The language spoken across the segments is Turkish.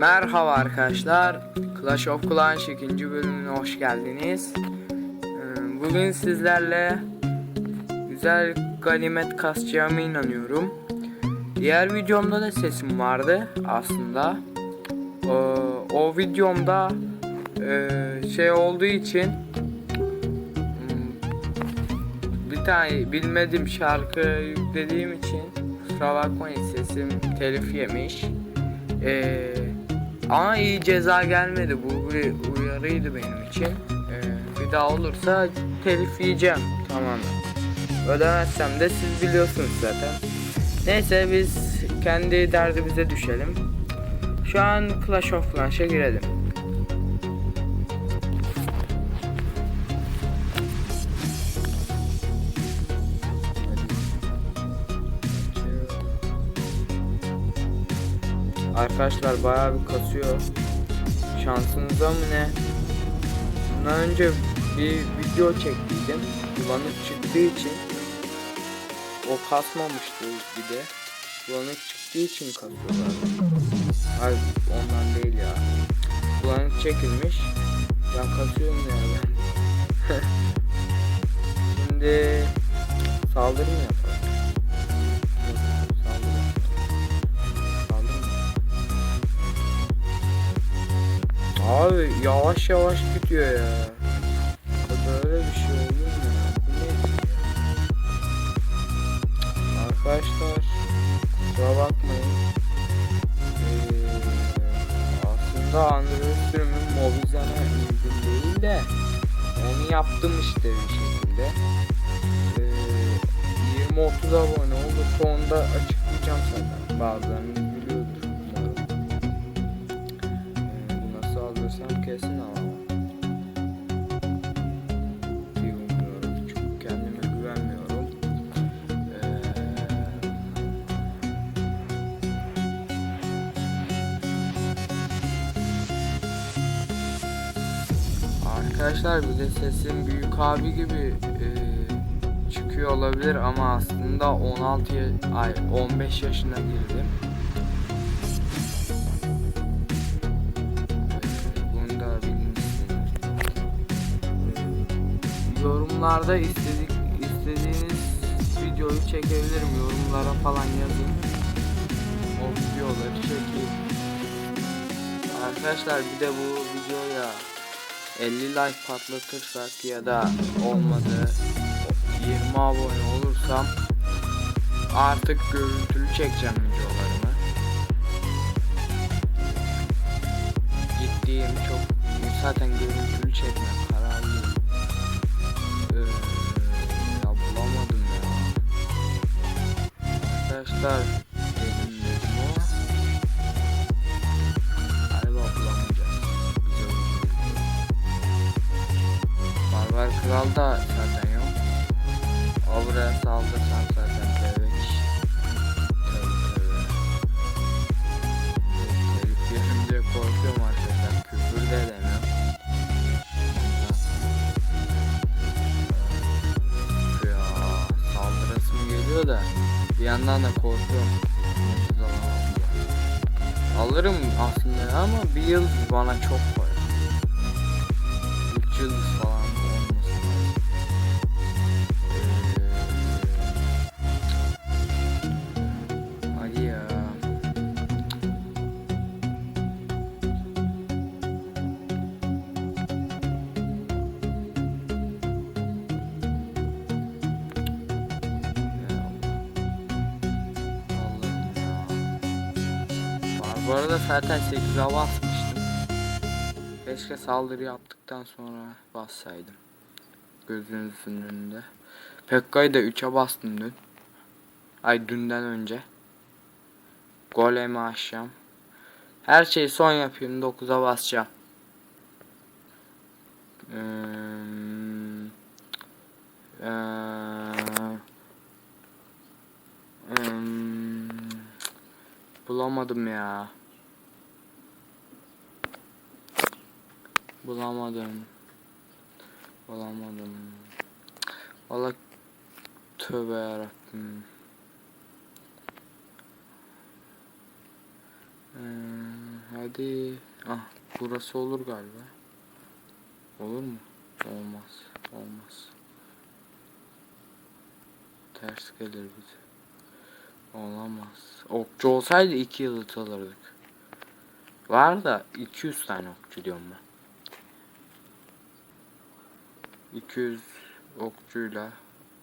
Merhaba arkadaşlar. Clash of Clans 2. bölümüne hoş geldiniz. Ee, Bugün sizlerle güzel ganimet kasacağıma inanıyorum. Diğer videomda da sesim vardı aslında. Ee, O videomda e, şey olduğu için hmm, bir tane bilmediğim şarkı yüklediğim için kusura bakmayın sesim telif yemiş. Ee, ama iyi ceza gelmedi. Bu bir uyarıydı benim için. Ee, bir daha olursa telif yiyeceğim tamamen. Ödemezsem de siz biliyorsunuz zaten. Neyse biz kendi derdimize düşelim. Şu an Clash of Clans'a girelim. Arkadaşlar bayağı bir kasıyor. Şansınıza mı ne? Bundan önce bir video çektiydim. Bulanık çıktığı için o kasmamıştı bir de. Bulanık çıktığı için kasıyorlar. Hayır ondan değil ya. Bulanık çekilmiş. Ben kasıyorum ya ben. Şimdi saldırı mı yapalım? Abi yavaş yavaş gidiyor ya. Böyle bir şey olur mu? Arkadaşlar kusura bakmayın. Ee, aslında Android sürümü Mobizen'e uygun değil de onu yaptım işte bir şekilde. Ee, 20-30 abone olursa onu da açıklayacağım zaten. Bazılarınız Arkadaşlar bir de sesim büyük abi gibi e, çıkıyor olabilir ama aslında 16 ya- ay 15 yaşına girdim. Bunu da. Ee, Yorumlarda istedik istediğiniz videoyu çekebilirim. Yorumlara falan yazın. O videoları çekeyim. Arkadaşlar bir de bu videoya 50 like patlatırsak ya da olmadı 20 abone olursam artık görüntülü çekeceğim videolarımı. Gittiğim çok zaten görüntülü çekmek kararlıyım. Ee, ya bulamadım ya. Arkadaşlar Kral da zaten yok. O buraya saldırsan zaten. Tövbe tövbe. Telif yerim diye korkuyorum arkadaşlar. Küfür de edemiyorum. Ya saldırasım geliyor da bir yandan da korkuyorum. Alırım aslında ama bir yıl bana çok koyar. 3 yıldız zaten 8'e basmıştım. Keşke saldırı yaptıktan sonra bassaydım. Gözünüzün önünde. Pekka'yı da 3'e bastım dün. Ay dünden önce. Golemi aşacağım. Her şeyi son yapayım 9'a basacağım. Ee, ee, hmm, bulamadım ya. Bulamadım. Bulamadım. Valla tövbe yarabbim. Ee, hadi. Ah burası olur galiba. Olur mu? Olmaz. Olmaz. Ters gelir bize. Olamaz. Okçu olsaydı iki yıldız alırdık. Var da 200 tane okçu diyorum ben. 200 okçuyla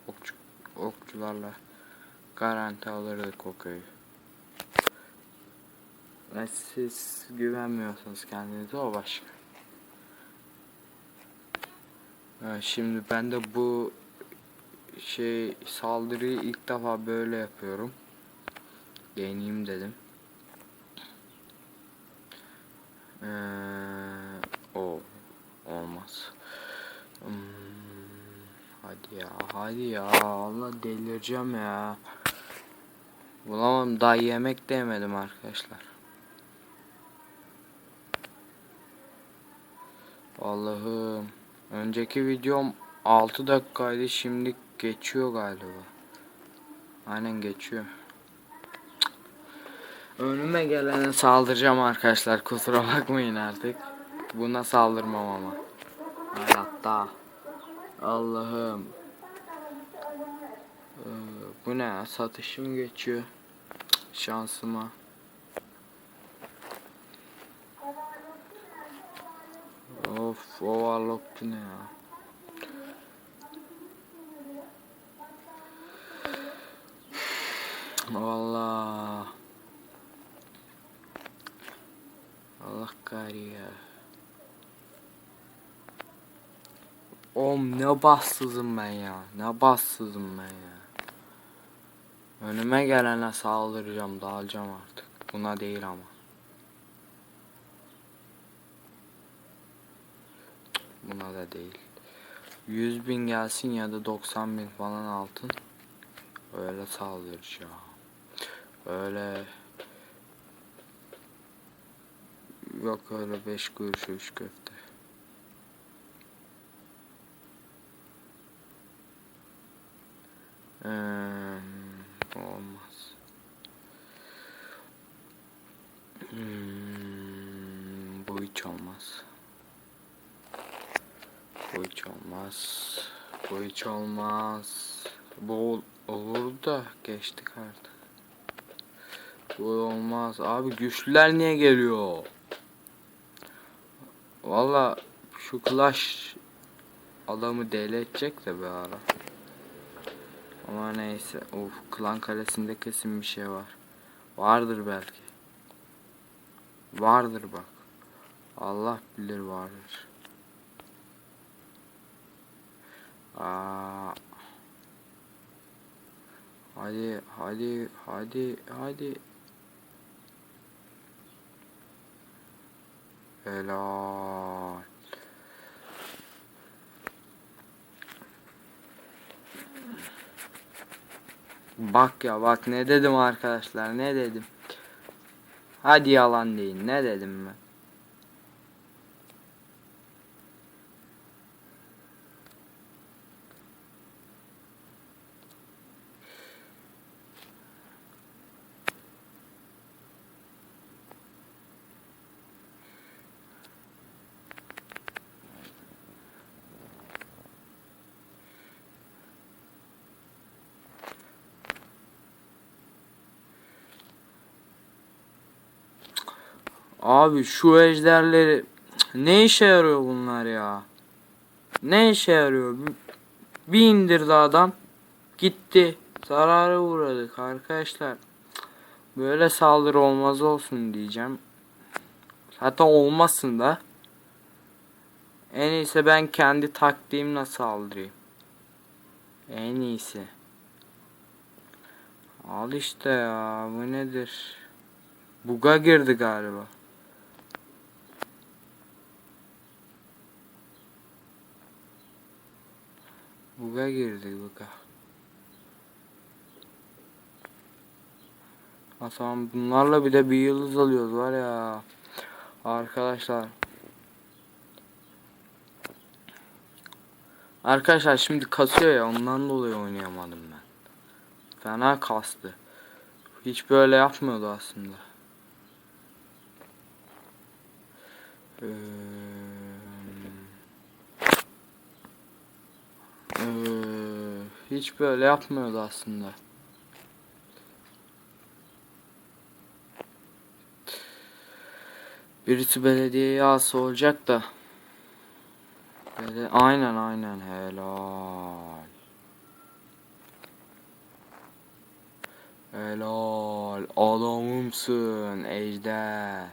okçu, okçularla garanti alırdık o köyü. Ve siz güvenmiyorsunuz kendinize o başka. Şimdi ben de bu şey saldırıyı ilk defa böyle yapıyorum. Deneyeyim dedim. Ee, o olmaz. Hmm, hadi ya, hadi ya. Allah delireceğim ya. Bulamam daha yemek de yemedim arkadaşlar. Allah'ım. Önceki videom 6 dakikaydı şimdi geçiyor galiba. Aynen geçiyor. Önüme gelene saldıracağım arkadaşlar kusura bakmayın artık. Buna saldırmam ama. Hayatta. Allah'ım. Ee, bu ne? Satışım geçiyor. Şansıma. Of overlocktu ne ya? Vallahi. Allah kahriye. Oğlum ne bassızım ben ya. Ne bassızım ben ya. Önüme gelene saldıracağım, dağılacağım artık. Buna değil ama. Buna da değil. 100 bin gelsin ya da 90 bin falan altın. Öyle saldıracağım. Öyle. Yok öyle 5 kuruş 3 köfte. Eee, olmaz. Hmm, bu hiç olmaz. Bu hiç olmaz. Bu hiç olmaz. Bu ol- olur da geçtik artık. Bu olmaz. Abi güçlüler niye geliyor? Valla şu Clash adamı deli edecek de bir ara. Ama neyse. Of klan kalesinde kesin bir şey var. Vardır belki. Vardır bak. Allah bilir vardır. Aa. Hadi hadi hadi hadi. Helal. Bak ya bak ne dedim arkadaşlar ne dedim. Hadi yalan değil ne dedim ben. Abi şu ejderleri ne işe yarıyor bunlar ya? Ne işe yarıyor? Bir- indirdi adam. Gitti. Zarara uğradık arkadaşlar. Böyle saldırı olmaz olsun diyeceğim. Zaten olmasın da. En iyisi ben kendi taktiğimle saldırayım. En iyisi. Al işte ya bu nedir? Buga girdi galiba. Buga girdi buga. Ha tamam bunlarla bir de bir yıldız alıyoruz var ya. Arkadaşlar. Arkadaşlar şimdi kasıyor ya ondan dolayı oynayamadım ben. Fena kastı. Hiç böyle yapmıyordu aslında. Ee, ee, hiç böyle yapmıyordu aslında. Birisi belediyeye alsa olacak da. Böyle, aynen aynen helal. Helal adamımsın Ejder.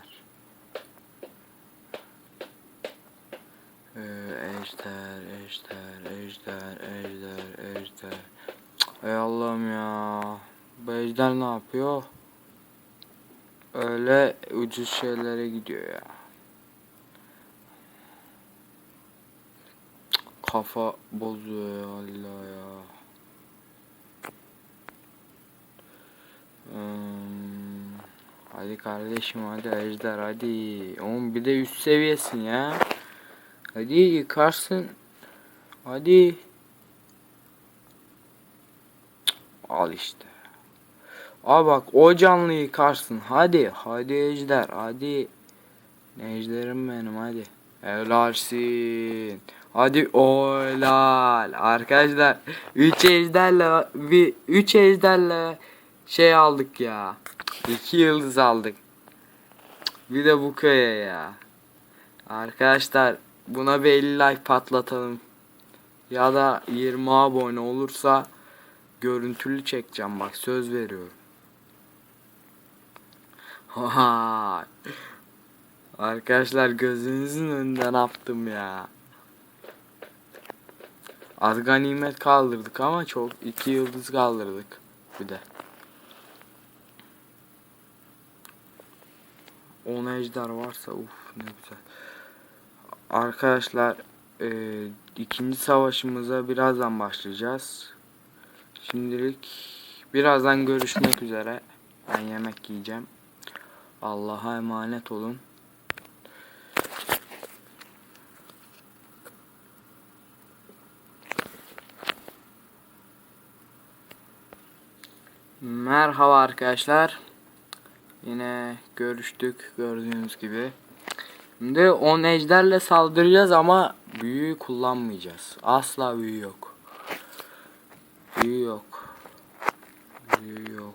Ee, ejder, ejder, ejder, ejder, ejder. Ey Allah'ım ya. Bu ejder ne yapıyor? Öyle ucuz şeylere gidiyor ya. Kafa bozuyor ya Allah ya. Hmm, hadi kardeşim hadi Ejder hadi. Oğlum bir de üst seviyesin ya. Hadi yıkarsın. Hadi. Al işte. Abi bak o canlı yıkarsın. Hadi. Hadi Ejder. Hadi. Ejderim benim hadi. Helalsin. Hadi olal. Arkadaşlar 3 ejderle bir 3 ejderle şey aldık ya. 2 yıldız aldık. Bir de bu köye ya. Arkadaşlar buna bir 50 like patlatalım. Ya da 20 abone olursa görüntülü çekeceğim bak söz veriyorum. Vay. Arkadaşlar gözünüzün önünden yaptım ya. Az ganimet kaldırdık ama çok iki yıldız kaldırdık bir de. 10 ejder varsa uf ne güzel. Arkadaşlar e, ikinci savaşımıza birazdan başlayacağız. Şimdilik birazdan görüşmek üzere. Ben yemek yiyeceğim. Allah'a emanet olun. Merhaba arkadaşlar. Yine görüştük gördüğünüz gibi. Şimdi 10 ejderle saldıracağız ama büyüyü kullanmayacağız. Asla büyü yok. Büyü yok. Büyü yok.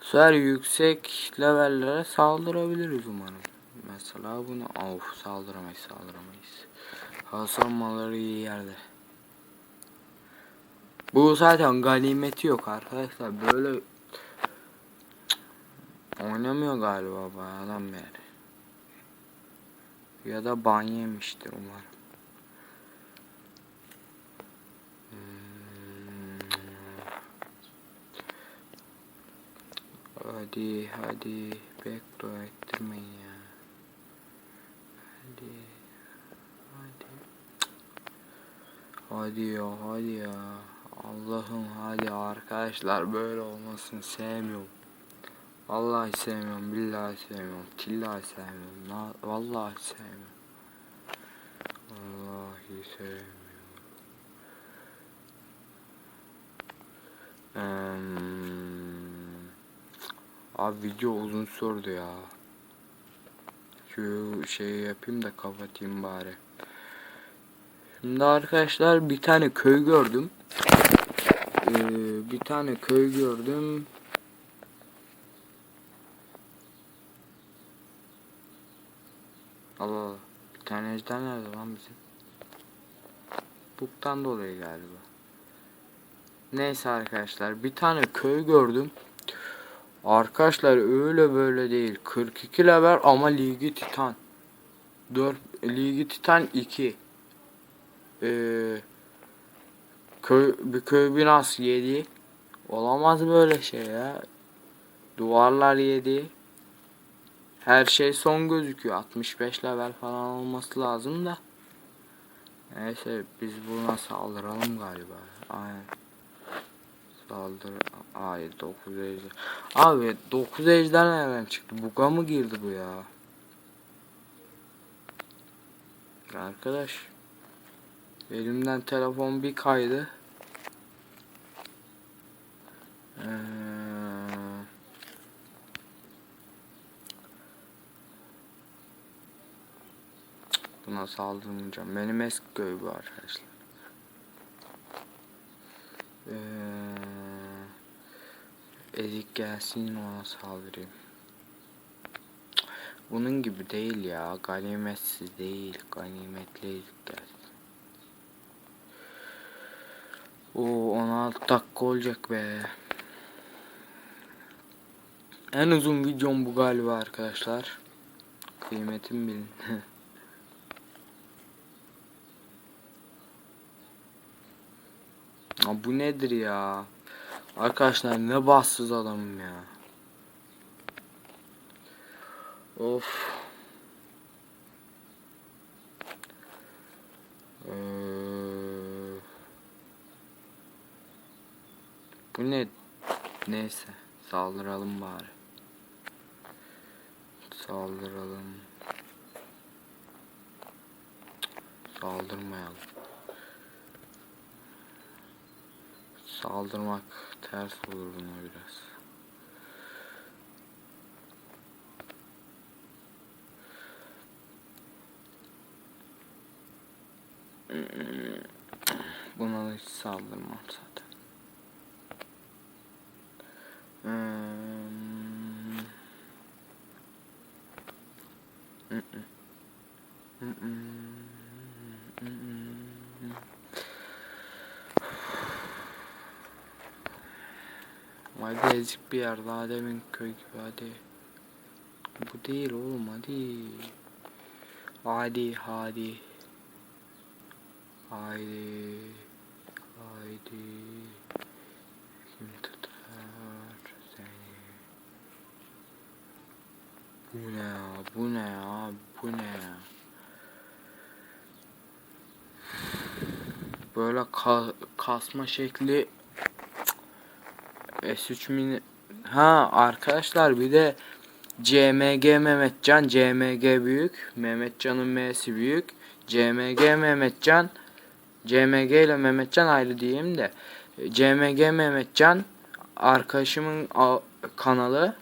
Sefer yüksek levellere saldırabiliriz umarım. Mesela bunu of saldıramayız saldıramayız. Hasan malları iyi yerde. Bu zaten ganimeti yok arkadaşlar. Böyle oynamıyor galiba bu adam yani. Ya da ban yemiştir umarım. Hmm. Hadi hadi bekle ettirmeyin ya. Hadi. Hadi. Hadi ya hadi ya. Allah'ım hadi arkadaşlar böyle olmasını sevmiyorum. Vallahi sevmiyorum, billahi sevmiyorum, tillahi sevmiyorum, na vallahi sevmiyorum. Vallahi sevmiyorum. Hmm. Abi video uzun sürdü ya. Şu şeyi yapayım da kapatayım bari. Şimdi arkadaşlar bir tane köy gördüm. Ee, bir tane köy gördüm. Allah Allah. Bir tane ejder nerede lan bizim? Buktan dolayı galiba. Neyse arkadaşlar bir tane köy gördüm. Arkadaşlar öyle böyle değil. 42 level ama ligi titan. 4 ligi titan 2. Ee, köy bir köy binası 7. Olamaz böyle şey ya. Duvarlar 7. Her şey son gözüküyor. 65 level falan olması lazım da. Neyse biz buna saldıralım galiba. Aynen. Saldır. Hayır 9 ejder. Abi 9 ejder nereden çıktı? Buga mı girdi bu ya? Arkadaş. Elimden telefon bir kaydı. Ee, Buna saldırmayacağım. Benim eski köy bu arkadaşlar. Ee, ezik gelsin ona saldırayım. Bunun gibi değil ya. Ganimetsiz değil. Ganimetli ezik gelsin. Oo 16 dakika olacak be. En uzun videom bu galiba arkadaşlar. Kıymetim bilin. Ya bu nedir ya? Arkadaşlar ne bassız adamım ya. Of. Ee, bu ne? Neyse saldıralım bari. Saldıralım. Saldırmayalım. Saldırmak ters olur buna biraz. Buna da hiç saldırmam zaten. Ezik bir yer daha demin köy gibi hadi. Bu değil oğlum hadi. Hadi hadi. Haydi. Haydi. Kim tutar seni? Bu ne ya? Bu ne ya? Bu ne ya? Böyle ka kasma şekli S3 mini ha arkadaşlar bir de CMG Mehmetcan CMG büyük Mehmetcan'ın M'si büyük CMG Mehmetcan CMG ile Mehmetcan ayrı diyeyim de CMG Mehmetcan arkadaşımın kanalı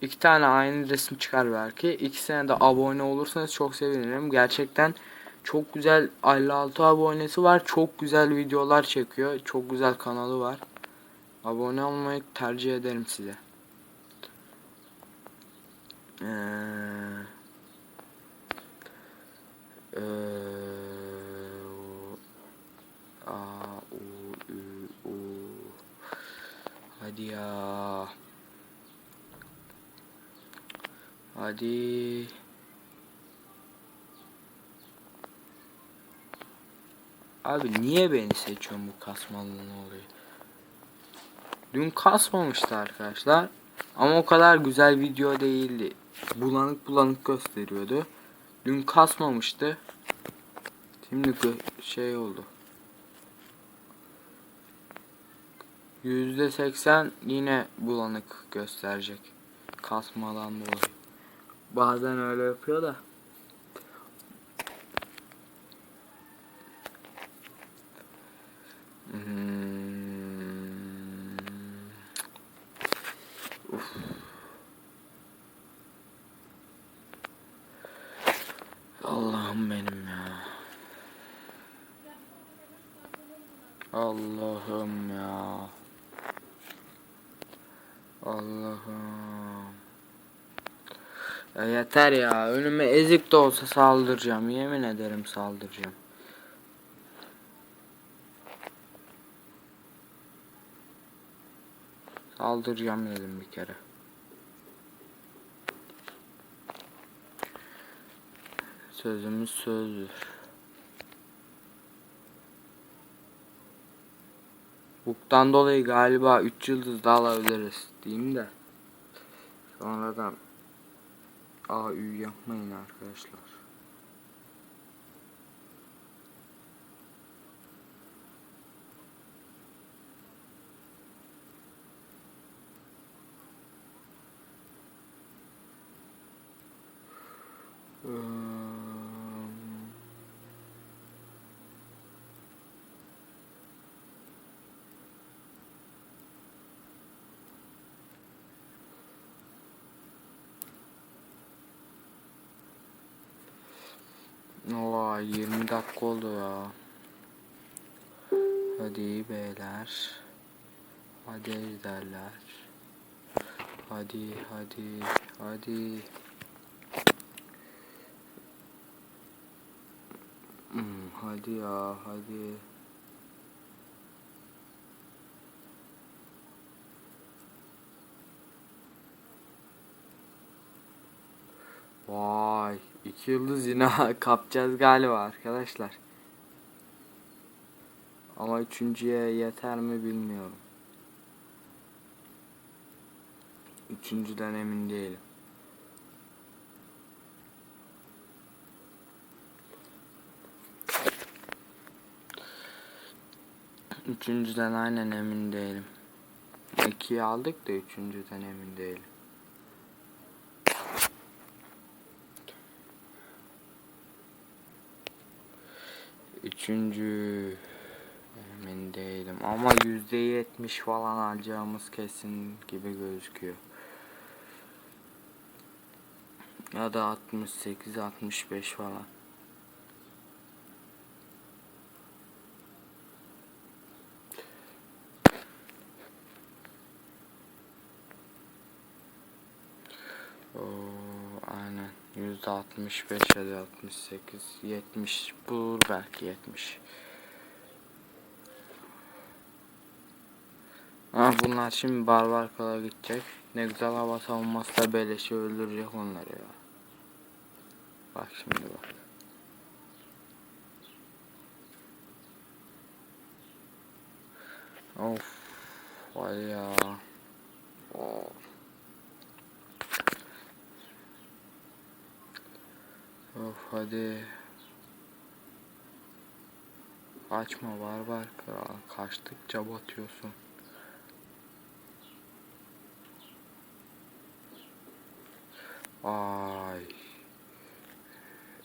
iki tane aynı resim çıkar belki. İkisine de abone olursanız çok sevinirim. Gerçekten çok güzel 56 abonesi var. Çok güzel videolar çekiyor. Çok güzel kanalı var Abone olmayı tercih ederim size. Ee, u. Hadi ya. Hadi. Abi niye beni seçiyorsun bu kasmalının oluyor? Dün kasmamıştı arkadaşlar. Ama o kadar güzel video değildi. Bulanık bulanık gösteriyordu. Dün kasmamıştı. Şimdi şey oldu. Yüzde seksen yine bulanık gösterecek. Kasmadan dolayı. Bazen öyle yapıyor da. Hmm. Uf. Allah'ım benim ya. Allah'ım ya. Allah'ım. Ya yeter ya. Önüme ezik de olsa saldıracağım. Yemin ederim saldıracağım. Saldıracağım dedim bir kere. Sözümüz sözdür. Buktan dolayı galiba 3 yıldız da alabiliriz diyeyim de. Sonradan AÜ yapmayın arkadaşlar. Eee, Oha 20 dakika oldu ya. Hadi beyler. Hadi ejderler. Hadi hadi hadi. Hmm, hadi ya hadi. İki yıldız yine kapacağız galiba arkadaşlar. Ama üçüncüye yeter mi bilmiyorum. Üçüncüden emin değilim. Üçüncüden aynen emin değilim. İkiyi aldık da üçüncüden emin değilim. Üçüncü emin değilim ama yüzde yetmiş falan alacağımız kesin gibi gözüküyor. Ya da 68 65 falan. 65 ya da 68 70 bulur belki 70. Ah bunlar şimdi barbar kala gidecek. Ne güzel hava savunması da beleşe öldürecek onları ya. Bak şimdi bak. Of. Vay ya. Of. Of hadi. Kaçma barbar kral. Kaçtıkça batıyorsun. Ay.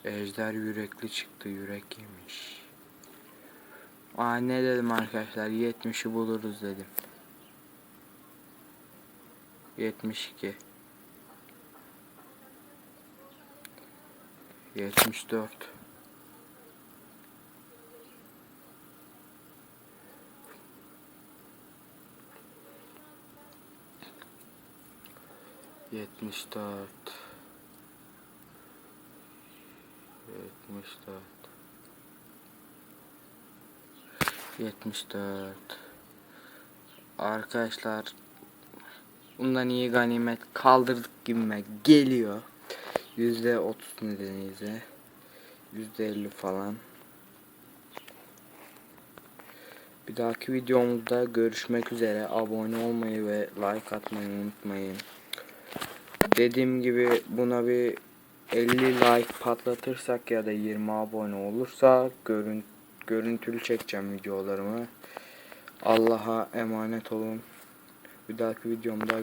Ejder yürekli çıktı. Yürek yemiş. Aa ne dedim arkadaşlar? 70'i buluruz dedim. 72 74 74 74 74 Arkadaşlar Bundan iyi ganimet kaldırdık gibime geliyor. Yüzde otuz nedeniyle. Yüzde elli falan. Bir dahaki videomuzda görüşmek üzere. Abone olmayı ve like atmayı unutmayın. Dediğim gibi buna bir 50 like patlatırsak ya da 20 abone olursa görün görüntülü çekeceğim videolarımı. Allah'a emanet olun. Bir dahaki videomda